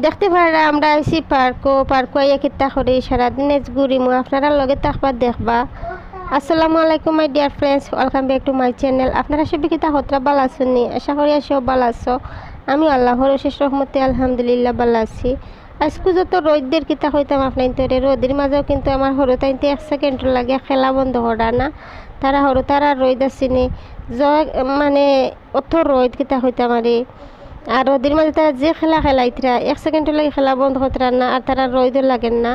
দেখতে পারা আমরা আইসি পার্কও পার্ক আইয়া কিতা করি? সারাদিনে ঘুরিমু, আপনারা লগে থাকবা দেখবা। আসসালামু আলাইকুম my dear friends welcome back to my channel আপনারা সবাই কিতা হতরা, ভালো আছেন নি? আশা করি সব ভালো আছো। আমি আল্লাহর শেষ রহমতে আলহামদুলিল্লাহ ভালো আছি। আজকে যত রোদের কিতা হইতাম আপনার তোরে রোদের মাঝেও কিন্তু আমার তাইতে এক সেকেন্ড লাগে, খেলা বন্ধ করা না। তারা সরু তারা রোদ আসিনি জয় মানে অত রোদ কিতা হইতাম আরে। আর ওদের মাঝে তারা যে খেলা খেলাইতরা এক সেকেন্ডের লাগে খেলা বন্ধ করতরা না, আর তারা রইদও লাগেন না।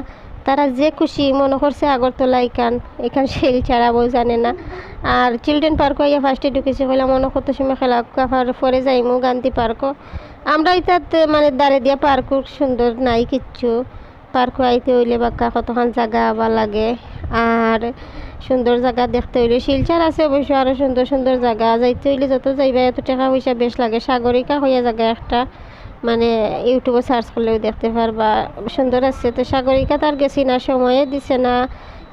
তারা যে খুশি মনে করছে আগরতলা এখান এখান শিল ছাড়াবো জানে না। আর চিলড্রেন পার্কও ইয়া ফার্স্টে ঢুকেছে বলে মনে করতে সময় খেলা কাফার পরে যাইমু গান্ধী পার্কও আমরা ইতাত মানে দাঁড়ে দিয়া পার্ক সুন্দর নাই কিচ্ছু। পার্ক আইতে হইলে বাক্কা কতক্ষণ জায়গা আবার লাগে। আর সুন্দর জায়গা দেখতে হইলে শিলচার আছে অবশ্য আরও সুন্দর সুন্দর জায়গা যাইতে হইলে যত যাইবা, এত টাকা পয়সা বেশ লাগে। সাগরিকা হইয়া জায়গা একটা মানে ইউটিউবে সার্চ করলেও দেখতে পারবা, সুন্দর আছে। তো সাগরিকা তার গেছি না, সময়ে দিছে না।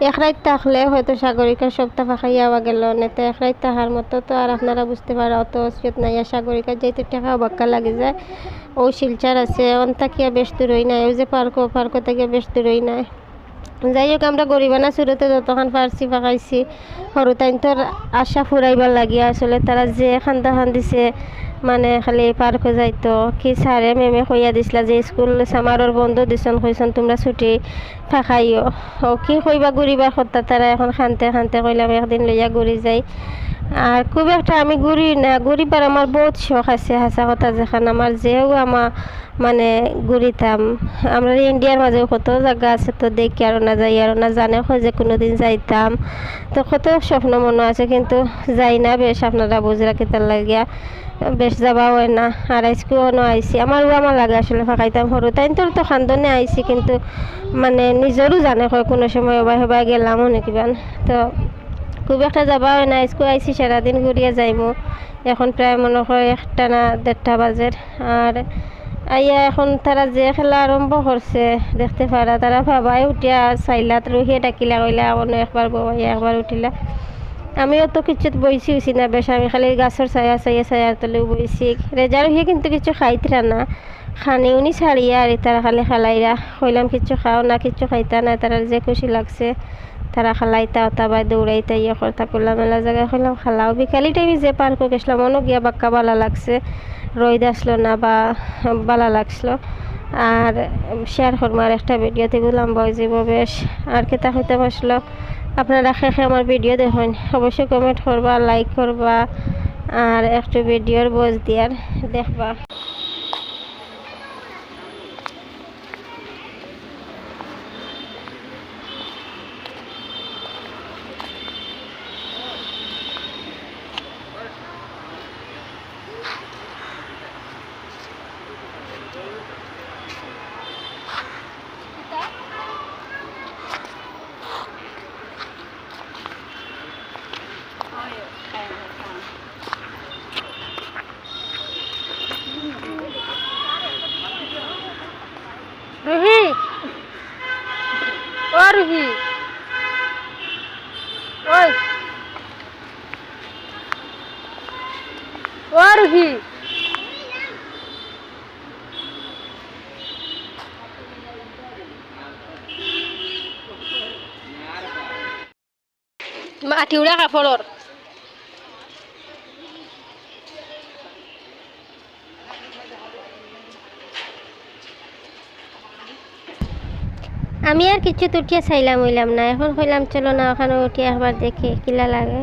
এক রাত থাকলে হয়তো সাগরিকা সপ্তাহ ফাঁকাই আওয়া গেল নেতে এক রাত থাকার মতো তো আর আপনারা বুঝতে পারা, অত অসুবিধ নাই। আর সাগরিকা যেহেতু টাকা বাক্কা লাগে যায় ও শিলচার আছে, অন্তাকিয়া বেশ দূরই নাই, ওই যে পার্কও পার্কও থেকে বেশ দূরই নাই। যাই হোক আমরা গরিবানা শুরুতে যতক্ষণ পারছি ফাঁকাইছি সরু তাইন আশা ফুরাইবার লাগিয়া, আসলে তারা যে খান্দা খান্দিছে মানে খালি পার্কে যাইতো কি স্যারে মেমে কইয়া দিছিলা যে, স্কুল সামারর বন্ধ দিছন কইছন তোমরা ছুটি ফাঁকাইও ও কি কইবা ঘুরিবার কথা তারা এখন খানতে খানতে কইলাম একদিন লইয়া ঘুরি যাই। আর খুব একটা আমি ঘুরি না ঘুরিবার আমার বহুত শখ আছে হাসা কথা যেখানে আমার যেও আমার মানে ঘুরিতাম। আমরা ইন্ডিয়ার মাঝে কত জায়গা আছে তো দেখি আর না যাই, আর না জানে যে কোনো দিন যাইতাম। তো কত স্বপ্ন মনে আছে, কিন্তু যাই না বেশ আপনারা বুঝরা কেতার লাগিয়া। বেশ যাবা হয় না, আর ন আইসি। আমারও আমার লাগে আসলে ফাঁকাইতাম সরু। তাই তোর তো খান্দনে আইসি, কিন্তু মানে নিজরও জানে হয় কোনো সময় এবার হেবা গেলাম অনেক কিবান। তো খুব একটা যাবা হয় না স্কুল আইসি, সারাদিন ঘুরিয়ে যাইমু। এখন প্রায় মনে হয় একটা না দেড়টা বাজের আর আইয়া এখন তারা যে খেলা আরম্ভ করছে, দেখতে পারা, তারা ভাবাই উঠিয়া চাইলাত রুহিয়ে ডাকিলা, কইলা অন্য একবার বইয়া একবার উঠিলা। আমিও তো কিছুত বইছি উছি না, বেশ আমি খালি গাছের ছায়া ছায়া ছায়ার তলেও বইছি। রেজা রুহিয়ে কিন্তু কিছু খাইতরা না। খানি উনি ছাড়িয়া আর তারা খালি খালাইরা কইলাম কিছু খাও না কিছু খাইতা না তারা যে খুশি লাগছে। তারা খালাইতা ওতা বা দৌড়াইতা ইয়ে করতা করলাম মেলা জায়গায় কইলাম খালাও বিকালি টাইমে যে পার্কে গেছিলাম, অনেক গিয়া বাক্কা বালা লাগছে রোদ আসলো না বা বালা লাগছিল। আর শেয়ার করব আর একটা ভিডিওতে গেলাম বয়জিব বেশ, আর কেতা হইতে বসল? আপনারা শেষে আমার ভিডিও দেখুন, অবশ্যই কমেন্ট করবা লাইক করবা, আর একটু ভিডিওর বজ দিয়ার দেখবা রুহি ও রুহি ওই ও রুহি আমি আর কিছু তুটিয়ে চাইলাম হইলাম না। এখন কইলাম, চলো না, ওখানে উঠিয়ে একবার দেখি, কিলা লাগে?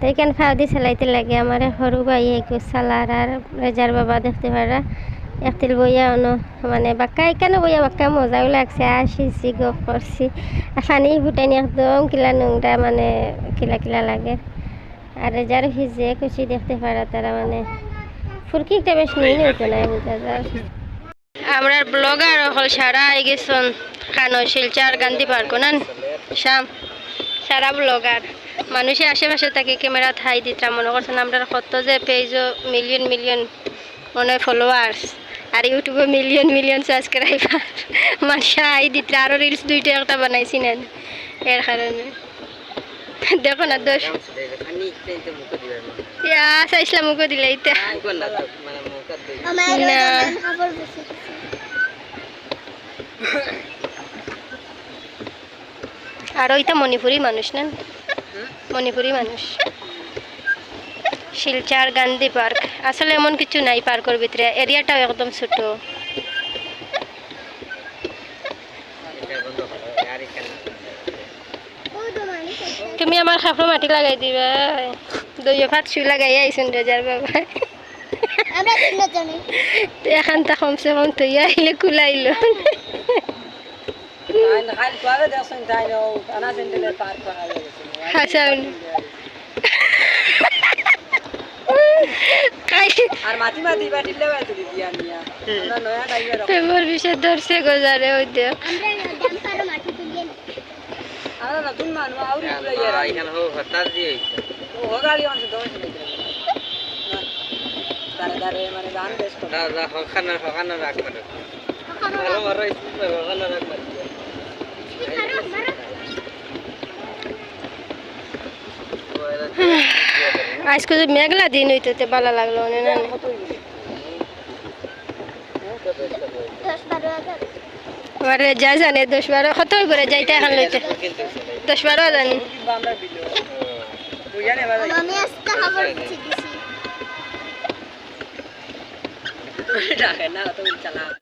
তো এখানে ফাউদি চালাইতে লাগে? আমার সরু ভাই একটু চালার আর রেজার বাবা দেখতে পারা। একতিল বইয়া অন মানে বাক্কা এখানে বইয়া বাক্কা? মজাও লাগছে, আসিছি গপ করছি আর পানি ফুটাইনি একদম কিলা নোংরা মানে কিলা কিলা লাগে। আর রেজার ভিজে খুশি দেখতে পারা তারা মানে ফুরকি একটা বেশ নিয়ে নিত না বুঝা আমরা ব্লগার হল সারা আই গেছন খানো শিলচার, গান্ধী পার্ক, না? শ্যাম সারা ব্লগার। মানুষের আশেপাশে তাকে ক্যামেরা থাই দিতা মনে করছেন আমরা কত যে পেজ মিলিয়ন মিলিয়ন মনে ফলোয়ার্স আর ইউটিউবে মিলিয়ন মিলিয়ন সাবস্ক্রাইবার মানুষ আই দিতে আরও রিলস দুইটা একটা বানাইছি না এর কারণে। দেখো না দোষ। চাইছিলাম মুখো দিলে ইতা না। আর ওইটা মণিপুরি মানুষ না? মণিপুরি মানুষ। শিলচার গান্ধী পার্ক। আসলে এমন কিছু নাই পার্কের ভিতরে। এরিয়াটাও একদম ছোট। তুমি আমার খাফড়ো মাটি লাগাই দিবা। দুই ভাত শুই লাগাই আইসুন রেজার বাবা। জানি। এখানটা কমসে কম তুই আহিলে কুলাইল। খালি টাইপের প্রেমর বিষয় ধরছে গোজারে ওই দেখ আমরা ডাম্পারও মাটি তুলিয়ে আমরা নতুন মানুষ আউরি পুরো ইয়ে এখানে হোক হঠাৎ দিয়ে ও হগালি অনেক দমে শুনে তারে তারে মানে গান বেশ করে দাদা হখানা হখানা রাখবেন ভালো ভালো স্কুল হখানা রাখবেন আজকে যে মেঘলা দিন হইতে ভালো লাগল না এবারে যা জানে দশ বারো কত করে যাইতে এখন লইতে? দশ বারো জানি। না